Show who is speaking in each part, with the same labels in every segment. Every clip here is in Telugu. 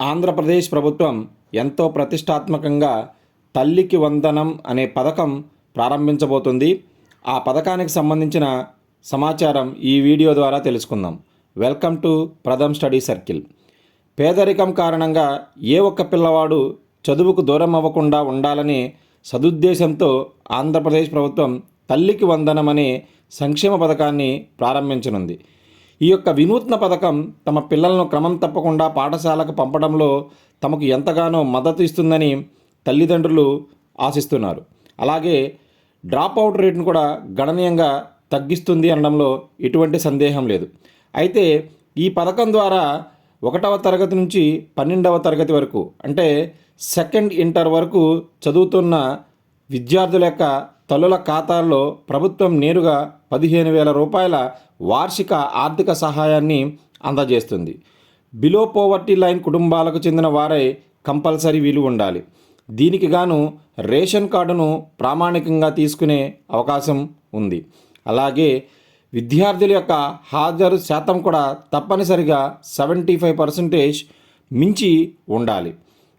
Speaker 1: ఆంధ్రప్రదేశ్ ప్రభుత్వం ఎంతో ప్రతిష్టాత్మకంగా తల్లికి వందనం అనే పథకం ప్రారంభించబోతుంది. ఆ పథకానికి సంబంధించిన సమాచారం ఈ వీడియో ద్వారా తెలుసుకుందాం. Welcome to Pratham study circle. పేదరికం కారణంగా ఏ ఒక్క పిల్లవాడు చదువుకు దూరం అవ్వకుండా ఉండాలని సదుద్దేశంతో ఆంధ్రప్రదేశ్ ప్రభుత్వం తల్లికి వందనం అనే సంక్షేమ పథకాన్ని ప్రారంభించనుంది. ఈ యొక్క వినూత్న పథకం తమ పిల్లలను క్రమం తప్పకుండా పాఠశాలకు పంపడంలో తమకు ఎంతగానో మద్దతు ఇస్తుందని తల్లిదండ్రులు ఆశిస్తున్నారు. అలాగే డ్రాప్ అవుట్ రేట్ను కూడా గణనీయంగా తగ్గిస్తుంది అనడంలో ఎటువంటి సందేహం లేదు. అయితే ఈ పథకం ద్వారా ఒకటవ తరగతి నుంచి పన్నెండవ తరగతి వరకు అంటే సెకండ్ ఇంటర్ వరకు చదువుతున్న విద్యార్థుల యొక్క తల్లుల ఖాతాల్లో ప్రభుత్వం నేరుగా పదిహేను వేల రూపాయల వార్షిక ఆర్థిక సహాయాన్ని అందజేస్తుంది. బిలో పోవర్టీ లైన్ కుటుంబాలకు చెందిన వారే కంపల్సరీ వీలు ఉండాలి. దీనికి గాను రేషన్ కార్డును ప్రామాణికంగా తీసుకునే అవకాశం ఉంది. అలాగే విద్యార్థుల యొక్క హాజరు శాతం కూడా తప్పనిసరిగా సెవెంటీ ఫైవ్ పర్సెంటేజ్ మించి ఉండాలి.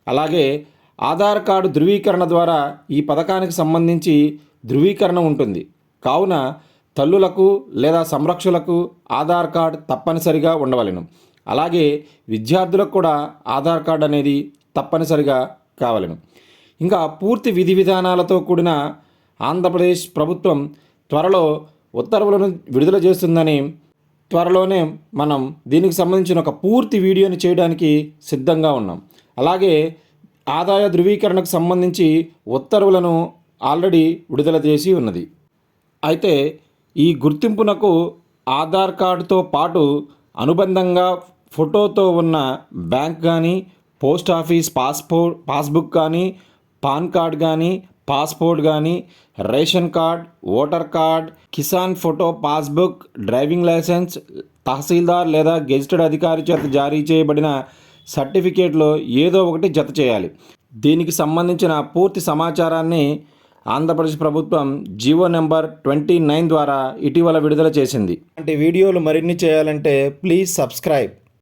Speaker 1: అలాగే ఆధార్ కార్డు ధృవీకరణ ద్వారా ఈ పథకానికి సంబంధించి ధృవీకరణ ఉంటుంది. కావున తల్లులకు లేదా సంరక్షకులకు ఆధార్ కార్డ్ తప్పనిసరిగా ఉండవలెను. అలాగే విద్యార్థులకు కూడా ఆధార్ కార్డ్ అనేది తప్పనిసరిగా కావలెను. ఇంకా పూర్తి విధి విధానాలతో కూడిన ఆంధ్రప్రదేశ్ ప్రభుత్వం త్వరలో ఉత్తర్వులను విడుదల చేస్తుందని త్వరలోనే మనం దీనికి సంబంధించిన ఒక పూర్తి వీడియోని చేయడానికి సిద్ధంగా ఉన్నాం. అలాగే ఆదాయ ధృవీకరణకు సంబంధించి ఉత్తర్వులను ఆల్రెడీ విడుదల చేసి ఉన్నది. అయితే ఈ గుర్తింపునకు ఆధార్ కార్డుతో పాటు అనుబంధంగా ఫోటోతో ఉన్న బ్యాంక్ కానీ పోస్ట్ ఆఫీస్ పాస్పోర్ట్ పాస్బుక్ కానీ పాన్ కార్డ్ కానీ పాస్పోర్ట్ కానీ ration card voter card Kisan photo passbook driving licence tehsildar లేదా గెజిటెడ్ అధికారి చేత జారీ చేయబడిన సర్టిఫికేట్లో ఏదో ఒకటి జత చేయాలి. దీనికి సంబంధించిన పూర్తి సమాచారాన్ని ఆంధ్రప్రదేశ్ ప్రభుత్వం జీవో నెంబర్ ట్వంటీ నైన్ ద్వారా ఇటీవల విడుదల చేసింది. అంటే వీడియోలు మరిన్ని చేయాలంటే ప్లీజ్ సబ్స్క్రైబ్.